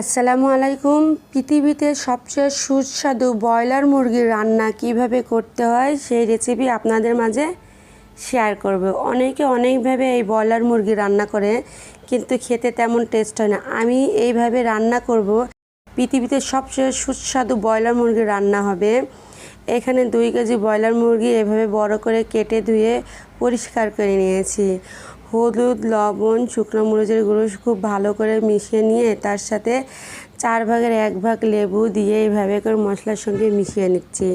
আসসালামু আলাইকুম। পৃথিবীতে সবচেয়ে সুস্বাদু ব্রয়লার মুরগির রান্না কীভাবে করতে হয় সেই রেসিপি আপনাদের মাঝে শেয়ার করব। অনেকে অনেকভাবে এই ব্রয়লার মুরগি রান্না করে, কিন্তু খেতে তেমন টেস্ট হয় না। আমি এইভাবে রান্না করব। পৃথিবীতে সবচেয়ে সুস্বাদু ব্রয়লার মুরগি রান্না হবে। এখানে দুই কেজি ব্রয়লার মুরগি এভাবে বড় করে কেটে ধুয়ে পরিষ্কার করে নিয়েছি। হলুদ, লবণ, শুকনো মরিচের গুঁড়ো খুব ভালো করে মিশিয়ে নিয়ে তার সাথে চার ভাগের এক ভাগ লেবু দিয়ে এইভাবে করে মশলার সঙ্গে মিশিয়ে নিচ্ছি।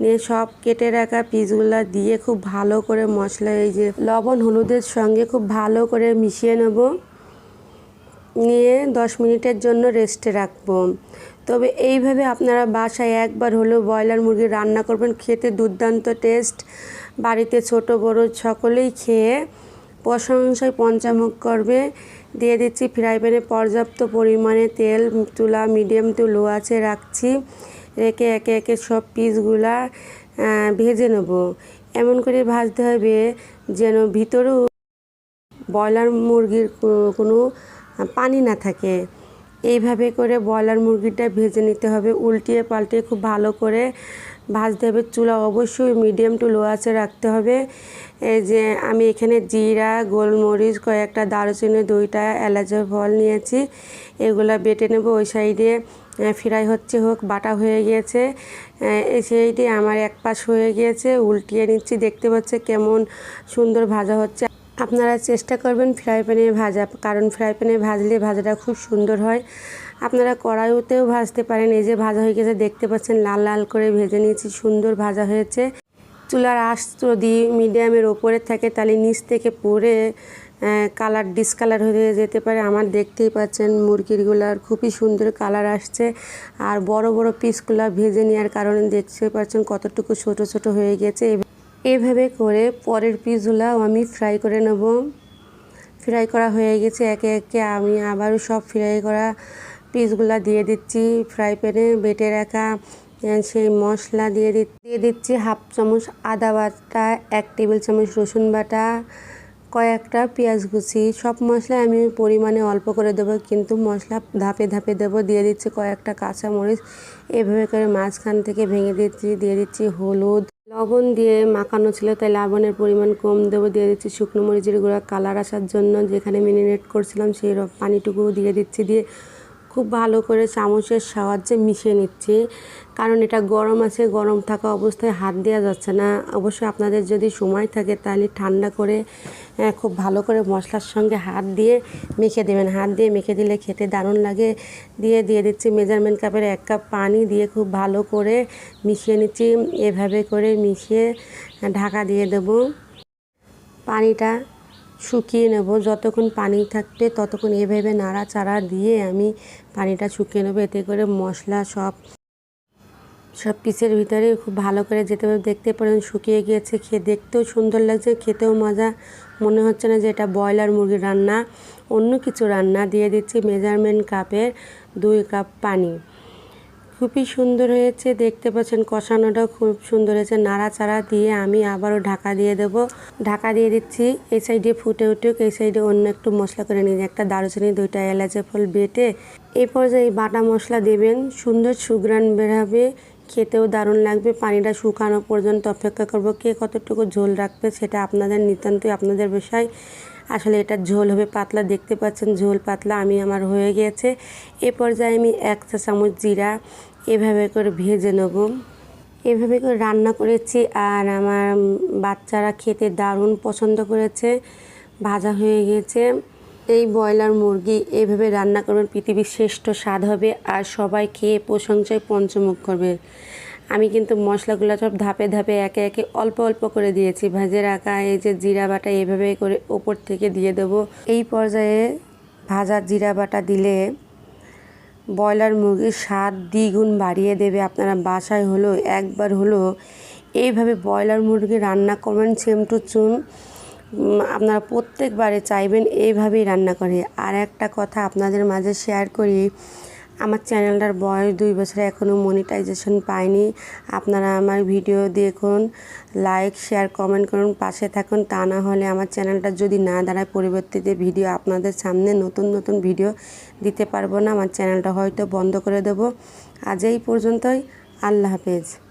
নিয়ে সব কেটে রাখা পিসগুলো দিয়ে খুব ভালো করে মশলা, এই যে লবণ, হলুদের সঙ্গে খুব ভালো করে মিশিয়ে নেব। নিয়ে দশ মিনিটের জন্য রেস্টে রাখব। তবে এইভাবে আপনারা বাসায় একবার হলেও ব্রয়লার মুরগি রান্না করবেন, খেতে দুর্দান্ত টেস্ট বাড়িতে ছোট বড় সকলেই খেয়ে প্রশংসায় পঞ্চামুখ করবে। দিয়ে দিচ্ছি ফ্রাই প্যানে পর্যাপ্ত পরিমাণে তেল, তুলা, মিডিয়াম টু লো আছে, রাখছি। রেখে একে একে সব পিসগুলা ভেজে নেব। এমন করে ভাজতে হবে যেন ভিতরেও ব্রয়লার মুরগির কোনো পানি না থাকে। এইভাবে করে ব্রয়লার মুরগিটা ভেজে নিতে হবে। উল্টিয়ে পাল্টিয়ে খুব ভালো করে ভাজতে হবে। চুলা অবশ্যই মিডিয়াম টু লো আছে রাখতে হবে। এই যে আমি এখানে জিরা, গোলমরিচ, কয়েকটা দারুচিনি, দুইটা এলাচের ফল নিয়েছি। এগুলা বেটে নেব ওই সাইডে ফ্রাই হচ্ছে হোক, বাটা হয়ে গিয়েছে। এই সাইডে আমার এক পাশ হয়ে গিয়েছে। উল্টিয়ে নিচ্ছি। দেখতে পাচ্ছে কেমন সুন্দর ভাজা হচ্ছে। আপনারা চেষ্টা করবেন ফ্রাই প্যানে ভাজা, কারণ ফ্রাই প্যানে ভাজলে ভাজাটা খুব সুন্দর হয়। আপনারা কড়াইতেও ভাজতে পারেন। এই যে ভাজা হয়ে গেছে, দেখতে পাচ্ছেন লাল লাল করে ভেজে নিয়েছি, সুন্দর ভাজা হয়েছে। চুলার আঁচ যদি মিডিয়ামের ওপরে থাকে, তাহলে নিচ থেকে পরে কালার ডিসকালার হয়ে যেতে পারে। আমার দেখতেই পাচ্ছেন মুরগিরগুলার খুবই সুন্দর কালার আসছে। আর বড় বড় পিসগুলো ভেজে নেওয়ার কারণে দেখতে পাচ্ছেন কতটুকু ছোট ছোট হয়ে গেছে। এভাবে করে পরের পিসগুলাও আমি ফ্রাই করে নেব। ফ্রাই করা হয়ে গেছে, একে একে আমি আবারও সব ফ্রাই করা পিসগুলা দিয়ে দিচ্ছি। ফ্রাই প্যানে বেটে রাখা সেই মশলা দিয়ে দিয়ে দিচ্ছি হাফ চামচ আদা বাটা, এক টেবিল চামচ রসুন বাটা, কয়েকটা পেঁয়াজ কুচি। সব মশলা আমি পরিমাণে অল্প করে দেবো, কিন্তু মশলা ধাপে ধাপে দেবো। দিয়ে দিচ্ছি কয়েকটা কাঁচা মরিচ এভাবে করে মাঝখান থেকে ভেঙে দিচ্ছি, দিয়ে দিচ্ছি হলুদ। লবণ দিয়ে মাখানো ছিল, তাই লবণের পরিমাণ কম দেবো, দিয়ে দিচ্ছি শুকনো মরিচের গুঁড়া। কালার আসার জন্য যেখানে মিনিনেট করছিলাম, সেই পানিটুকু দিয়ে দিচ্ছি, দিয়ে খুব ভালো করে চামচের সাহায্যে মিশিয়ে নিচ্ছি। কারণ এটা গরম আছে, গরম থাকা অবস্থায় হাত দেওয়া যাচ্ছে না। অবশ্যই আপনাদের যদি সময় থাকে তাহলে ঠান্ডা করে খুব ভালো করে মশলার সঙ্গে হাত দিয়ে মেখে দেবেন। হাত দিয়ে মেখে দিলে খেতে দারুণ লাগে। দিয়ে দিয়ে দিচ্ছি মেজারমেন্ট কাপের এক কাপ পানি দিয়ে খুব ভালো করে মিশিয়ে নিচ্ছি। এভাবে করে মিশিয়ে ঢাকা দিয়ে দেবো। পানিটা শুকিয়ে নেব। যতক্ষণ পানি থাকবে, ততক্ষণ এভাবে নাড়াচাড়া দিয়ে আমি পানিটা শুকিয়ে নেব। এতে করে মশলা সব সব পিসের ভিতরে খুব ভালো করে যেতে পারে দেখতে পারেন শুকিয়ে গিয়েছে। খেয়ে দেখতেও সুন্দর লাগছে, খেতেও মজা। মনে হচ্ছে না যে এটা ব্রয়লার মুরগির রান্না। অন্য কিছু রান্না দিয়ে দিচ্ছি। মেজারমেন্ট কাপের দুই কাপ পানি। খুবই সুন্দর হয়েছে, দেখতে পাচ্ছেন কষানোটাও খুব সুন্দর হয়েছে। নাড়াচাড়া দিয়ে আমি আবারও ঢাকা দিয়ে দেব। ঢাকা দিয়ে দিচ্ছি, এই সাইডে ফুটে উঠুক, এই সাইডে অন্য একটু মশলা করে নিয়ে একটা দারুচিনি, দুইটা এলাচের ফল বেটে এই পর্যায়ে বাটা মশলা দেবেন। সুন্দর সুগ্রান বেরাবে খেতেও দারুণ লাগবে। পানিটা শুকানো পর্যন্ত অপেক্ষা করব, কে কতটুকু ঝোল রাখবে সেটা আপনাদের নিতান্তই, আপনাদের বিষয় আসলে এটা ঝোল হবে, পাতলা দেখতে পাচ্ছেন, ঝোল পাতলা, আমি আমার হয়ে গিয়েছে এ পর্যায়ে আমি এক চা চামচ জিরা এভাবে করে ভেজে নেব। এভাবে করে রান্না করেছি আর আমার বাচ্চারা খেতে দারুণ পছন্দ করেছে, ভাজা হয়ে গেছে। এই ব্রয়লার মুরগি এইভাবে রান্না করবেন, পৃথিবীর শ্রেষ্ঠ স্বাদ হবে আর সবাই খেয়ে প্রশংসায় পঞ্চমুখ করবে। আমি কিন্তু মশলাগুলো সব ধাপে ধাপে একে একে অল্প অল্প করে দিয়েছি। ভাজে রাখা এই যে জিরা বাটা এইভাবে করে ওপর থেকে দিয়ে দেব। এই পর্যায়ে ভাজা জিরা বাটা দিলে ব্রয়লার মুরগির স্বাদ দ্বিগুণ বাড়িয়ে দেবে। আপনারা বাসায় হলো একবার হলো এইভাবে ব্রয়লার মুরগি রান্না করবেন সেম টু চুন। আপনারা প্রত্যেকবারে চাইবেন এইভাবেই রান্না করে। আর একটা কথা আপনাদের মাঝে শেয়ার করি আমার চ্যানেলটার বয়স দুই বছরে এখনও মনিটাইজেশন পায়নি আপনারা আমার ভিডিও দেখুন লাইক শেয়ার কমেন্ট করুন, পাশে থাকুন। তা না হলে আমার চ্যানেলটা যদি না দাঁড়ায়, পরিবর্তিত ভিডিও আপনাদের সামনে নতুন নতুন ভিডিও দিতে পারব না। আমার চ্যানেলটা হয়তো বন্ধ করে দেবো। আজ এই পর্যন্তই। আল্লাহ হাফেজ।